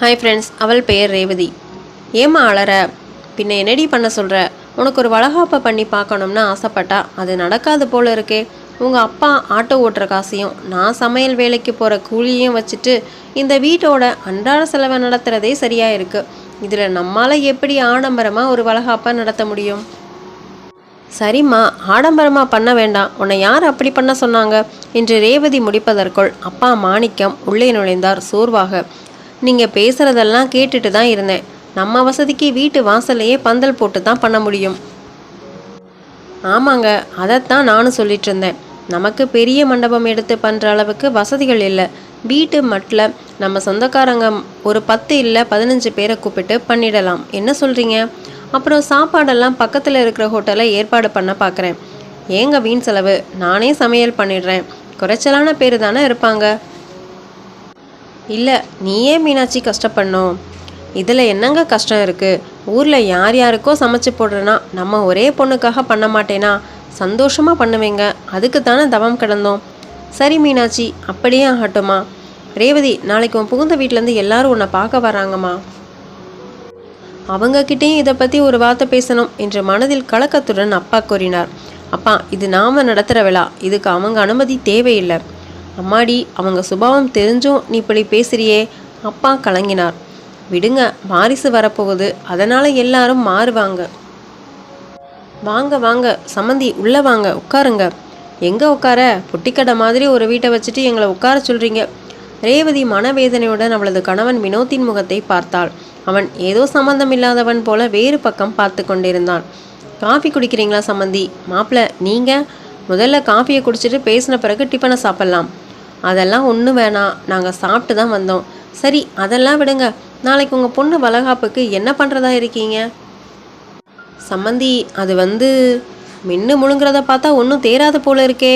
Hi friends அவள் பெயர் ரேவதி. ஏம்மா அலற? பின்ன என்னடி பண்ண சொல்கிற உனக்கு ஒரு வளகாப்பை பண்ணி பார்க்கணும்னு ஆசைப்பட்டா அது நடக்காது போல இருக்கே. உங்கள் அப்பா ஆட்டோ ஓட்டுற காசையும் நான் சமையல் வேலைக்கு போகிற கூலியையும் வச்சுட்டு இந்த வீட்டோட அன்றாட செலவை நடத்துகிறதே சரியாக இருக்குது இதில் நம்மால் எப்படி ஆடம்பரமாக ஒரு வளகாப்பை நடத்த முடியும்? சரிம்மா ஆடம்பரமாக பண்ண வேண்டாம். உன்னை யார் அப்படி பண்ண சொன்னாங்க? என்று ரேவதி முடிப்பதற்குள் அப்பா மாணிக்கம் உள்ளே நுழைந்தார் சோர்வாக. நீங்கள் பேசுகிறதெல்லாம் கேட்டுட்டு தான் இருந்தேன். நம்ம வசதிக்கு வீட்டு வாசல்லையே பந்தல் போட்டு தான் பண்ண முடியும். ஆமாங்க அதைத்தான் நானும் சொல்லிட்டு இருந்தேன். நமக்கு பெரிய மண்டபம் எடுத்து பண்ணுற அளவுக்கு வசதிகள் இல்லை. வீட்டு மட்டில் நம்ம சொந்தக்காரங்க ஒரு பத்து இல்லை பதினஞ்சு பேரை கூப்பிட்டு பண்ணிடலாம். என்ன சொல்கிறீங்க அப்புறம் சாப்பாடெல்லாம் பக்கத்தில் இருக்கிற ஹோட்டலில் ஏற்பாடு பண்ண பார்க்குறேன் ஏங்க வீண் செலவு? நானே சமையல் பண்ணிடுறேன். குறைச்சலான பேர் தானே இருப்பாங்க. இல்லை நீயே மீனாட்சி கஷ்டப்படணும். இதில் என்னங்க கஷ்டம் இருக்குது ஊரில் யார் யாருக்கோ சமைச்சு போடுறேன்னா நம்ம ஒரே பொண்ணுக்காக பண்ண மாட்டேனா? சந்தோஷமாக பண்ணுவேங்க. அதுக்கு தானே தவம் கிடந்தோம். சரி மீனாட்சி அப்படியே ஆகட்டுமா ரேவதி நாளைக்கு உன் புகுந்த வீட்டிலேருந்து எல்லாரும் உன்னை பார்க்க வராங்கம்மா. அவங்கக்கிட்டேயும் இதை பற்றி ஒரு வார்த்தை பேசணும் என்று மனதில் கலக்கத்துடன் அப்பா கூறினார். அப்பா இது நாம் நடத்துகிற விழா. இதுக்கு அவங்க அனுமதி தேவையில்லை. அம்மாடி அவங்க சுபாவம் தெரிஞ்சும் நீ இப்படி பேசுறியே அப்பா கலங்கினார். விடுங்க வாரிசு வரப்போகுது அதனால் எல்லாரும் மாறுவாங்க. வாங்க வாங்க சம்மந்தி உள்ளே வாங்க உட்காருங்க. எங்கே உட்கார? பொட்டிக்கடை மாதிரி ஒரு வீட்டை வச்சுட்டு எங்களை உட்கார சொல்கிறீங்க ரேவதி மனவேதனையுடன் அவளது கணவன் வினோத்தின் முகத்தை பார்த்தாள். அவன் ஏதோ சம்பந்தம் இல்லாதவன் போல வேறு பக்கம் பார்த்து கொண்டிருந்தான். காஃபி குடிக்கிறீங்களா சம்மந்தி? மாப்பிள்ள நீங்கள் முதல்ல காஃபியை குடிச்சிட்டு பேசின பிறகு டிஃபனை சாப்பிட்லாம். அதெல்லாம் ஒன்றும் வேணாம். நாங்கள் சாப்பிட்டு தான் வந்தோம். சரி அதெல்லாம் விடுங்க. நாளைக்கு உங்கள் பொண்ணு வளகாப்புக்கு என்ன பண்ணுறதா இருக்கீங்க? சம்மந்தி அது வந்து மின்னு முழுங்குறத பார்த்தா ஒன்றும் தேராது போல இருக்கே.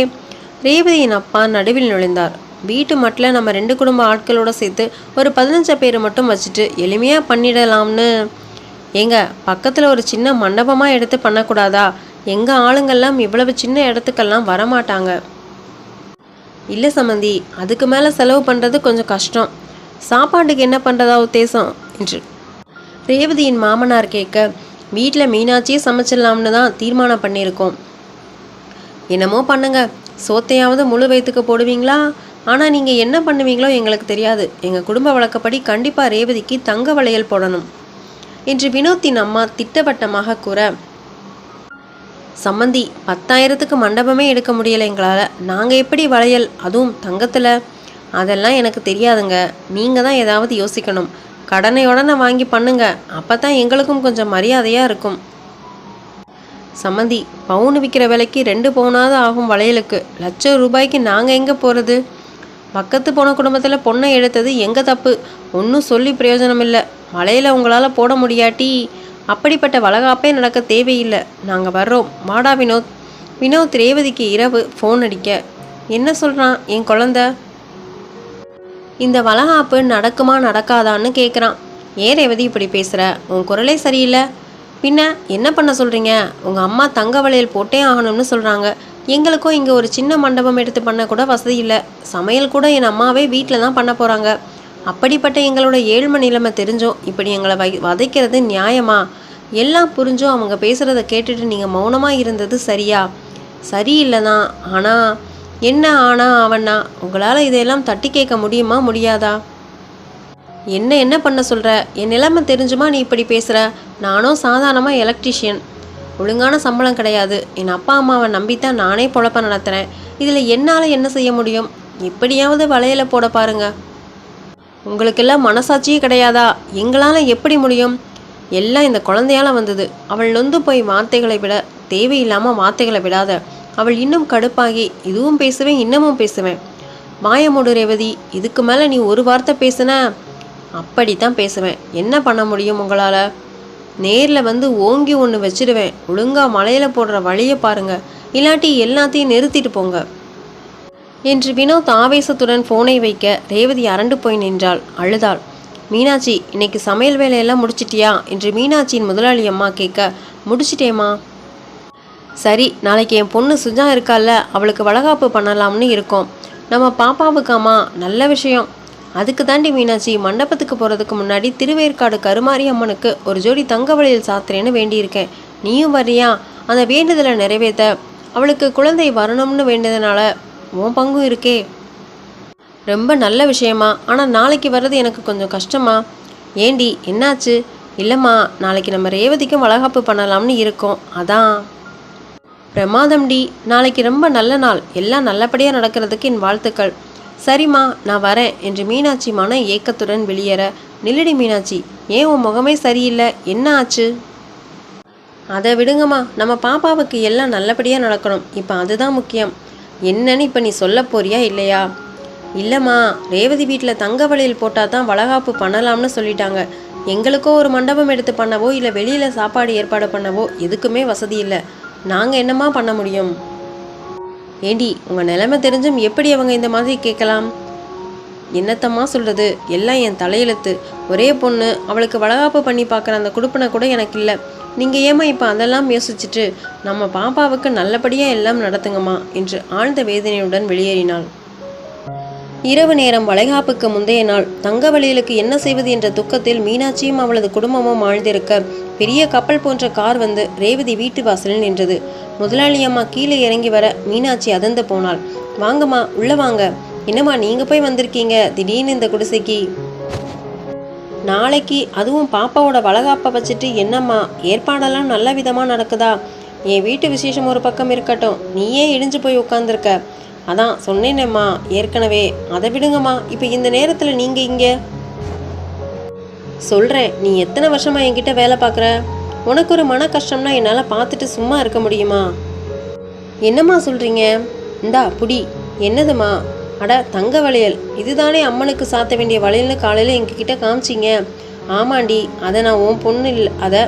ரேவதியின் அப்பா நடுவில் நுழைந்தார். வீட்டு மட்டில் நம்ம ரெண்டு குடும்ப ஆட்களோட சேர்த்து ஒரு பதினஞ்சு பேர் மட்டும் வச்சுட்டு எளிமையாக பண்ணிடலாம்னு. ஏங்க பக்கத்தில் ஒரு சின்ன மண்டபமாக எடுத்து பண்ணக்கூடாதா? எங்கள் ஆளுங்கெல்லாம் இவ்வளவு சின்ன இடத்துக்கெல்லாம் வரமாட்டாங்க. இல்லை சம்மந்தி அதுக்கு மேலே செலவு பண்ணுறது கொஞ்சம் கஷ்டம். சாப்பாட்டுக்கு என்ன பண்ணுறதா உத்தேசம்? என்று. ரேவதியின் மாமனார் கேட்க வீட்டில் மீனாட்சியே சமைச்சிடலாம்னு தான் தீர்மானம் பண்ணியிருக்கோம். என்னமோ பண்ணுங்க. சோத்தையாவது முழு வயிற்றுக்கு போடுவீங்களா? ஆனால் நீங்கள் என்ன பண்ணுவீங்களோ எங்களுக்கு தெரியாது. எங்கள் குடும்ப வழக்கப்படி கண்டிப்பாக ரேவதிக்கு தங்க வளையல் போடணும். என்று வினோத்தின் அம்மா திட்டவட்டமாக கூற சம்மந்தி பத்தாயிரத்துக்கு மண்டபமே எடுக்க முடியலை எங்களால். நாங்கள் எப்படி வளையல் அதுவும் தங்கத்தில்? அதெல்லாம் எனக்கு தெரியாதுங்க. நீங்கள் தான் ஏதாவது யோசிக்கணும். கடனையுடனே வாங்கி பண்ணுங்க. அப்போ தான் எங்களுக்கும் கொஞ்சம் மரியாதையாக இருக்கும். சம்மந்தி பவுன் விற்கிற விலைக்கு ரெண்டு பவுனாவது ஆகும் வளையலுக்கு. லட்சம் ரூபாய்க்கு நாங்கள் எங்கே போகிறது பக்கத்து போன குடும்பத்தில் பொண்ணை எடுத்தது எங்கள் தப்பு? ஒன்றும் சொல்லி பிரயோஜனம் இல்லை வளையலை உங்களால் போட முடியாட்டி? அப்படிப்பட்ட வளகாப்பே நடக்க தேவையில்லை. நாங்கள் வர்றோம். வாடா வினோத். வினோத் ரேவதிக்கு இரவு ஃபோன் அடிக்க. என்ன சொல்கிறான் என் குழந்த? இந்த வளகாப்பு நடக்குமா நடக்காதான்னு கேட்குறான் ஏன் ரேவதி இப்படி பேசுகிற உன் குரலே சரியில்லை. பின்ன என்ன பண்ண சொல்கிறீங்க உங்கள் அம்மா தங்க வளையல் போட்டே ஆகணும்னு சொல்கிறாங்க எங்களுக்கும் இங்கே ஒரு சின்ன மண்டபம் எடுத்து பண்ண கூட வசதி இல்லை. சமையல் கூட என் அம்மாவே வீட்டில் தான் பண்ண போகிறாங்க அப்படிப்பட்ட எங்களோட ஏழ்மை நிலைமை தெரிஞ்சும் இப்படி எங்களை வை வதைக்கிறது நியாயமா? எல்லாம் புரிஞ்சும் அவங்க பேசுகிறத கேட்டுட்டு நீங்கள் மௌனமாக இருந்தது சரியா? சரியில்லை தான் ஆனால் என்ன ஆனா அவனா? உங்களால் இதையெல்லாம் தட்டி கேட்க முடியுமா முடியாதா? என்ன என்ன பண்ண சொல்கிற என் நிலைமை தெரிஞ்சுமா நீ இப்படி பேசுகிற நானும் சாதாரணமாக எலக்ட்ரிஷியன் ஒழுங்கான சம்பளம் கிடையாது. என் அப்பா அம்மாவை நம்பித்தான் நானே பொழப்ப நடத்துகிறேன் இதில் என்னால் என்ன செய்ய முடியும்? எப்படியாவது வளையல போட பாருங்கள் உங்களுக்கெல்லாம் மனசாட்சியே கிடையாதா? எங்களால் எப்படி முடியும்? எல்லாம் இந்த குழந்தையால வந்தது. அவள் நொந்து போய் வார்த்தைகளை விட தேவையில்லாமல் வார்த்தைகளை விடாத. அவள் இன்னும் கடுப்பாகி இதுவும் பேசுவேன் இன்னமும் பேசுவேன். மாயமுடு ரேவதி. இதுக்கு மேலே நீ ஒரு வார்த்தை பேசுன அப்படித்தான் பேசுவேன். என்ன பண்ண முடியும் உங்களால்? நேரில் வந்து ஓங்கி ஒன்று வச்சிடுவேன். ஒழுங்காக மலையில் போடுற வழியை பாருங்க. இல்லாட்டி எல்லாத்தையும் நிறுத்திட்டு போங்க. என்று வினோத் ஆவேசத்துடன் ஃபோனை வைக்க ரேவதி அரண்டு போய் நின்றாள். அழுதாள். மீனாட்சி இன்னைக்கு சமையல் வேலையெல்லாம் முடிச்சிட்டியா? என்று மீனாட்சியின் முதலாளி அம்மா கேட்க முடிச்சிட்டேம்மா. சரி நாளைக்கு என் பொண்ணு சுஜா இருக்கால்ல அவளுக்கு வளகாப்பு பண்ணலாம்னு இருக்கோம். நம்ம பாப்பாவுக்காம்மா நல்ல விஷயம். அதுக்கு தாண்டி மீனாட்சி மண்டபத்துக்கு போகிறதுக்கு முன்னாடி திருவேற்காடு கருமாரி அம்மனுக்கு ஒரு ஜோடி தங்க வளையல் சாத்திரேன்னு வேண்டியிருக்கேன். நீயும் வர்றியா? அந்த வேண்டுதலை நிறைவேற்ற அவளுக்கு குழந்தை வரணும்னு வேண்டியதுனால உன் பங்கும் இருக்கே. ரொம்ப நல்ல விஷயமா. ஆனால் நாளைக்கு வர்றது எனக்கு கொஞ்சம் கஷ்டமா? ஏண்டி என்னாச்சு? இல்லைம்மா நாளைக்கு நம்ம ரேவதிக்கும் வளகாப்பு பண்ணலாம்னு இருக்கோம். அதான். பிரமாதம்டி நாளைக்கு ரொம்ப நல்ல நாள். எல்லாம் நல்லபடியாக நடக்கிறதுக்கு என் வாழ்த்துக்கள். சரிம்மா நான் வரேன் என்று மீனாட்சி மன ஏக்கத்துடன் வெளியேற. நில்லடி மீனாட்சி ஏன் உன் முகமே சரியில்லை? என்ன ஆச்சு? அதை விடுங்கம்மா. நம்ம பாப்பாவுக்கு எல்லாம் நல்லபடியாக நடக்கணும். இப்போ அதுதான் முக்கியம். என்னன்னு இப்போ நீ சொல்ல போறியா இல்லையா? இல்லைம்மா ரேவதி வீட்டில் தங்க வளையல் போட்டால் தான் வளகாப்பு பண்ணலாம்னு சொல்லிட்டாங்க. எங்களுக்கோ ஒரு மண்டபம் எடுத்து பண்ணவோ இல்லை வெளியில் சாப்பாடு ஏற்பாடு பண்ணவோ எதுக்குமே வசதி இல்லை. நாங்கள் என்னம்மா பண்ண முடியும்? ஏண்டி உங்கள் நிலைமை தெரிஞ்சும் எப்படி அவங்க இந்த மாதிரி கேட்கலாம்? என்னத்தம்மா சொல்கிறது எல்லாம் என் தலையெழுத்து. ஒரே பொண்ணு அவளுக்கு வளகாப்பு பண்ணி பார்க்குற அந்த குடுப்பனை கூட எனக்கு இல்லை. நீங்கள் ஏம்மா இப்போ அதெல்லாம் யோசிச்சுட்டு நம்ம பாப்பாவுக்கு நல்லபடியாக எல்லாம் நடத்துங்கம்மா என்று ஆழ்ந்த வேதனையுடன் வெளியேறினாள். இரவு நேரம் வளைகாப்புக்கு முந்தைய நாள் தங்கவழியலுக்கு என்ன செய்வது என்ற துக்கத்தில் மீனாட்சியும் அவளது குடும்பமும் ஆழ்ந்திருக்க பெரிய கப்பல் போன்ற கார் வந்து ரேவதி வீட்டு வாசலில் நின்றது. முதலாளி அம்மா கீழே இறங்கி வர மீனாட்சி அதிர்ந்து போனாள். வாங்கம்மா உள்ள வாங்க. என்னம்மா நீங்கள் போய் வந்திருக்கீங்க? திடீர்னு இந்த குடிசைக்கு. நாளைக்கு அதுவும் பாப்பாவோட வளகாப்பை வச்சுட்டு என்னம்மா ஏற்பாடெல்லாம் நல்ல விதமாக நடக்குதா? என் வீட்டு விசேஷம் ஒரு பக்கம் இருக்கட்டும். நீயே இடிஞ்சு போய் உட்காந்துருக்க அதான் சொன்னேனேம்மா ஏற்கனவே. அதை விடுங்கம்மா இப்போ இந்த நேரத்தில் நீங்கள் இங்கே. சொல்கிறேன் நீ எத்தனை வருஷமா என்கிட்ட வேலை பார்க்குற? உனக்கு ஒரு மன கஷ்டம்னா என்னால் பார்த்துட்டு சும்மா இருக்க முடியுமா? என்னம்மா சொல்கிறீங்க இந்தா புடி. என்னதும்மா? அட தங்க வளையல். இதுதானே அம்மனுக்கு சாத்த வேண்டிய வளையல்னு காலையில் எங்ககிட்ட காமிச்சிங்க. ஆமாண்டி அதை நான் உன் பொண்ணு இல்லை அதை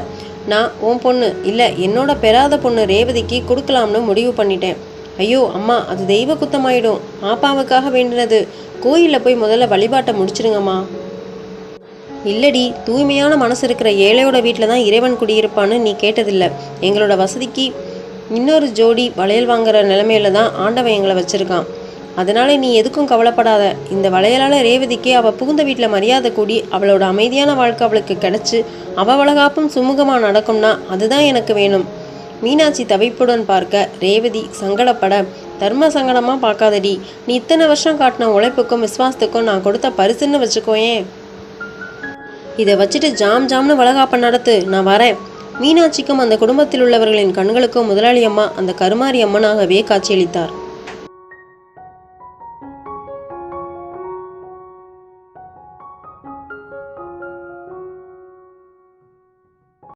நான் உன் பொண்ணு. இல்லை என்னோட பெறாத பொண்ணு ரேவதிக்கு கொடுக்கலாம்னு முடிவு பண்ணிட்டேன். ஐயோ அம்மா அது தெய்வ குத்தமாயிடும். பாப்பாவுக்காக வேண்டினது. கோயிலில் போய் முதல்ல வழிபாட்டை முடிச்சிருங்கம்மா. இல்லடி தூய்மையான மனசு இருக்கிற ஏழையோட வீட்டில் தான் இறைவன் குடியிருப்பான்னு நீ கேட்டதில்ல. எங்களோட வசதிக்கு இன்னொரு ஜோடி வளையல் வாங்குற நிலைமையில தான் ஆண்டவன் எங்களை வச்சிருக்கான். அதனால நீ எதுக்கும் கவலைப்படாத. இந்த வளையலால ரேவதிக்கு அவ புகுந்த வீட்டில் மரியாதை கூடி அவளோட அமைதியான வாழ்க்கை அவளுக்கு கிடைச்சு அவ வளகாப்பும் சுமூகமாக நடக்கும்னா அதுதான் எனக்கு வேணும். மீனாட்சி தவிப்புடன் பார்க்க ரேவதி சங்கடப்பட தர்ம சங்கடமாக பார்க்காதடி. நீ இத்தனை வருஷம் காட்டின உழைப்புக்கும் விசுவாசத்துக்கும் நான் கொடுத்த பரிசுன்னு வச்சுக்கோயேன் இதை வச்சுட்டு ஜாம் ஜாம்னு வளகாப்ப நடத்து. நான் வரேன். மீனாட்சிக்கும் அந்த குடும்பத்தில் உள்ளவர்களின் கண்களுக்கும் முதலாளி அம்மா அந்த கருமாரி அம்மனாகவே காட்சியளித்தார்.